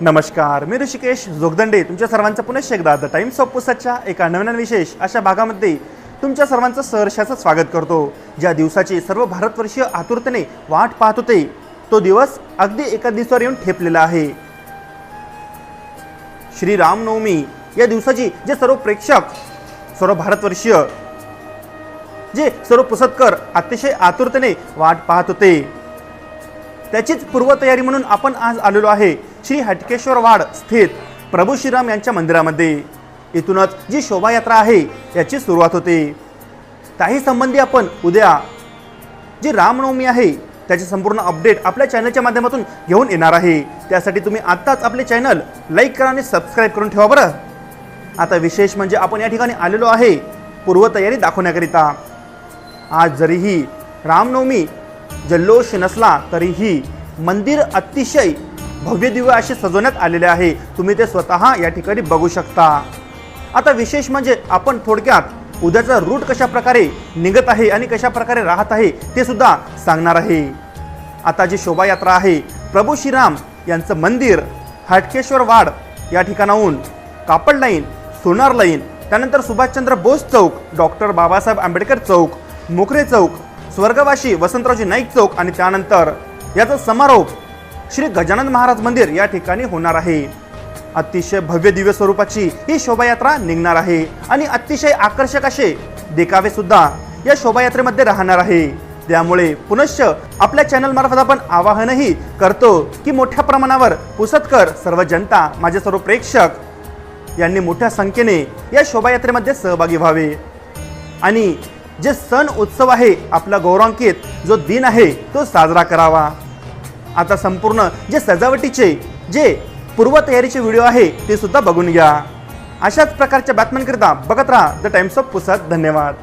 नमस्कार मी ऋषिकेश जोगदंडे. तुमच्या सर्वांचं पुन्हा एकदा द टाइम्स ऑफ पुसतच्या एका नवीन विशेष अशा भागामध्ये तुमच्या सर्वांचं सहर्षाचं स्वागत करतो ज्या दिवसाची सर्व भारतवर्षीय आतुरतेने वाट पाहत होते तो दिवस अगदी एका दिवसावर येऊन ठेपलेला आहे. श्री रामनवमी या दिवसाची जे सर्व प्रेक्षक सर्व भारतवर्षीय जे सर्व पुसतकर अतिशय आतुरतेने वाट पाहत होते त्याचीच पूर्वतयारी म्हणून आपण आज आलेलो आहे. श्री हटकेश्वर वाड स्थित प्रभू श्रीराम यांच्या मंदिरामध्ये. इथूनच जी शोभायात्रा आहे याची सुरुवात होते. त्याही संबंधी आपण उद्या जी रामनवमी आहे त्याचे संपूर्ण अपडेट आपल्या चॅनलच्या माध्यमातून घेऊन येणार आहे. त्यासाठी तुम्ही आत्ताच आपले चॅनल लाईक करा आणि सबस्क्राईब करून ठेवा बरं. आता विशेष म्हणजे आपण या ठिकाणी आलेलो आहे पूर्वतयारी दाखवण्याकरिता. आज जरीही रामनवमी जल्लोष नसला तरीही मंदिर अतिशय भव्य दिव्य असे सजवण्यात आलेले आहे. तुम्ही ते स्वतः या ठिकाणी बघू शकता. आता विशेष म्हणजे आपण थोडक्यात उद्याचा रूट कशा प्रकारे निघत आहे आणि कशा प्रकारे राहत आहे ते सुद्धा सांगणार आहे. आता जी शोभायात्रा आहे प्रभू श्रीराम यांचं मंदिर हाटकेश्वर वाड या ठिकाणाहून कापड लाईन सोनार लाईन त्यानंतर सुभाषचंद्र बोस चौक डॉक्टर बाबासाहेब आंबेडकर चौक मोकरे चौक स्वर्गवाशी वसंतरावजी नाईक चौक आणि त्यानंतर याचा समारोप श्री गजानन महाराज मंदिर या ठिकाणी होणार आहे. अतिशय भव्य दिव्य स्वरूपाची ही शोभायात्रा निघणार आहे. आणि अतिशय आकर्षक असे देखावे सुद्धा या शोभायात्रेमध्ये राहणार आहे. त्यामुळे पुनश्च आपल्या चॅनल मार्फत आपण आवाहनही करतो की मोठ्या प्रमाणावर पुसतकर सर्व जनता माझे सर्व प्रेक्षक. यांनी मोठ्या संख्येने या शोभायात्रेमध्ये सहभागी व्हावे. आणि जे सण उत्सव आहे आपला गौरवांकित जो दिन आहे तो साजरा करावा. आता संपूर्ण जे सजावटीचे जे पूर्वतयारीचे व्हिडिओ आहे ते सुद्धा बघून घ्या. अशाच प्रकारच्या बातम्यांकरिता बघत राहा द टाइम्स ऑफ पुसत धन्यवाद.